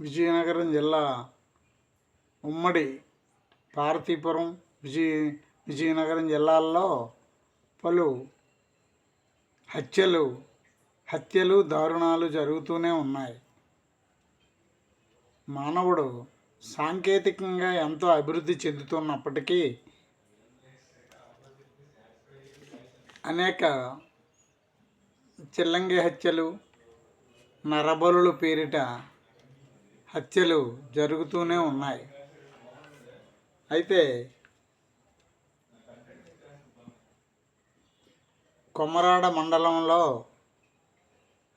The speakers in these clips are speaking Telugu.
విజయనగరం జిల్లా ఉమ్మడి పార్వతీపురం విజయ విజయనగరం జిల్లాల్లో పలు హత్యలు హత్యలు దారుణాలు జరుగుతూనే ఉన్నాయి. మానవుడు సాంకేతికంగా ఎంతో అభివృద్ధి చెందుతున్నప్పటికీ అనేక చిల్లంగి హత్యలు నరబలుల పేరిట హత్యలు జరుగుతూనే ఉన్నాయి. అయితే కొమరాడ మండలంలో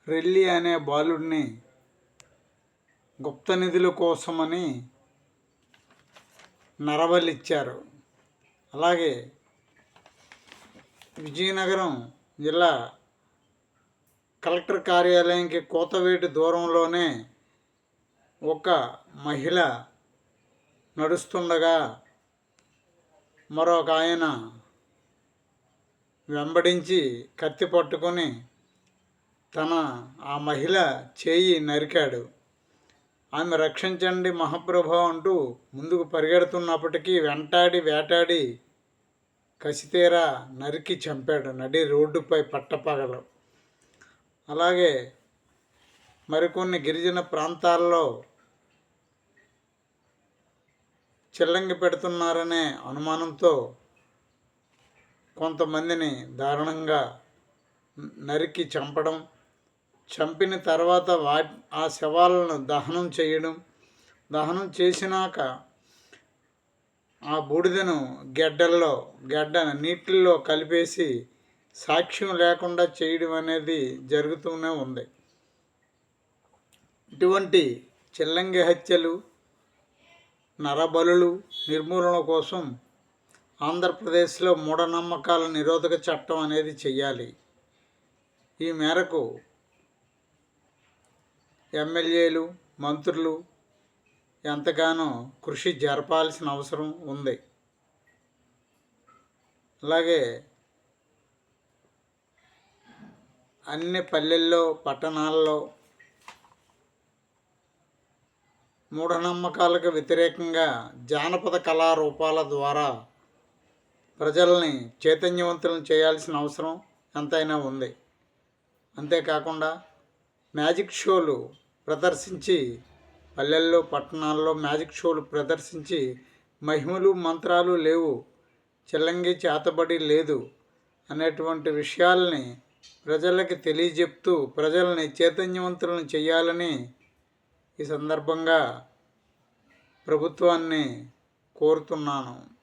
రెల్లి అనే బాలుడిని గుప్త నిధుల కోసమని నరబలిచ్చారు. అలాగే విజయనగరం జిల్లా కలెక్టర్ కార్యాలయానికి కోతవేటి దూరంలోనే ఒక మహిళ నడుస్తుండగా మరొక ఆయన వెంబడించి కత్తి పట్టుకొని తన ఆ మహిళ చేయి నరికాడు. ఆమె రక్షించండి మహాప్రభు అంటూ ముందుకు పరిగెడుతున్నప్పటికీ వెంటాడి వేటాడి కసితీరా నరికి చంపాడు. నడి రోడ్డుపై పట్టపగలు. అలాగే మరికొన్ని గిరిజన ప్రాంతాల్లో చిల్లంగి పెడుతున్నారనే అనుమానంతో కొంతమందిని దారుణంగా నరికి చంపడం చంపిన తర్వాత వా ఆ శవాలను దహనం చేయడం దహనం చేసినాక ఆ బూడిదను గెడ్డల్లో గెడ్డ నీటిల్లో కలిపేసి సాక్ష్యం లేకుండా చేయడం అనేది జరుగుతూనే ఉంది. ఇటువంటి చిల్లంగి హత్యలు నరబలులు నిర్మూలన కోసం ఆంధ్రప్రదేశ్లో మూఢనమ్మకాల నిరోధక చట్టం అనేది చేయాలి ఈ మేరకు ఎమ్మెల్యేలు మంత్రులు ఎంతగానో కృషి జరపాల్సిన అవసరం ఉంది. అలాగే అన్ని పల్లెల్లో పట్టణాల్లో మూఢనమ్మకాలకు వ్యతిరేకంగా జానపద కళారూపాల ద్వారా ప్రజల్ని చైతన్యవంతులను చేయాల్సిన అవసరం ఎంతైనా ఉంది. అంతేకాకుండా మ్యాజిక్ షోలు ప్రదర్శించి పల్లెల్లో పట్టణాల్లో మ్యాజిక్ షోలు ప్రదర్శించి మహిమలు మంత్రాలు లేవు చిల్లంగి చేతబడి లేదు అనేటువంటి విషయాల్ని ప్రజలకి తెలియజెప్తూ ప్రజల్ని చైతన్యవంతులను చేయాలని ఈ సందర్భంగా ప్రభుత్వాన్ని కోరుతున్నాను.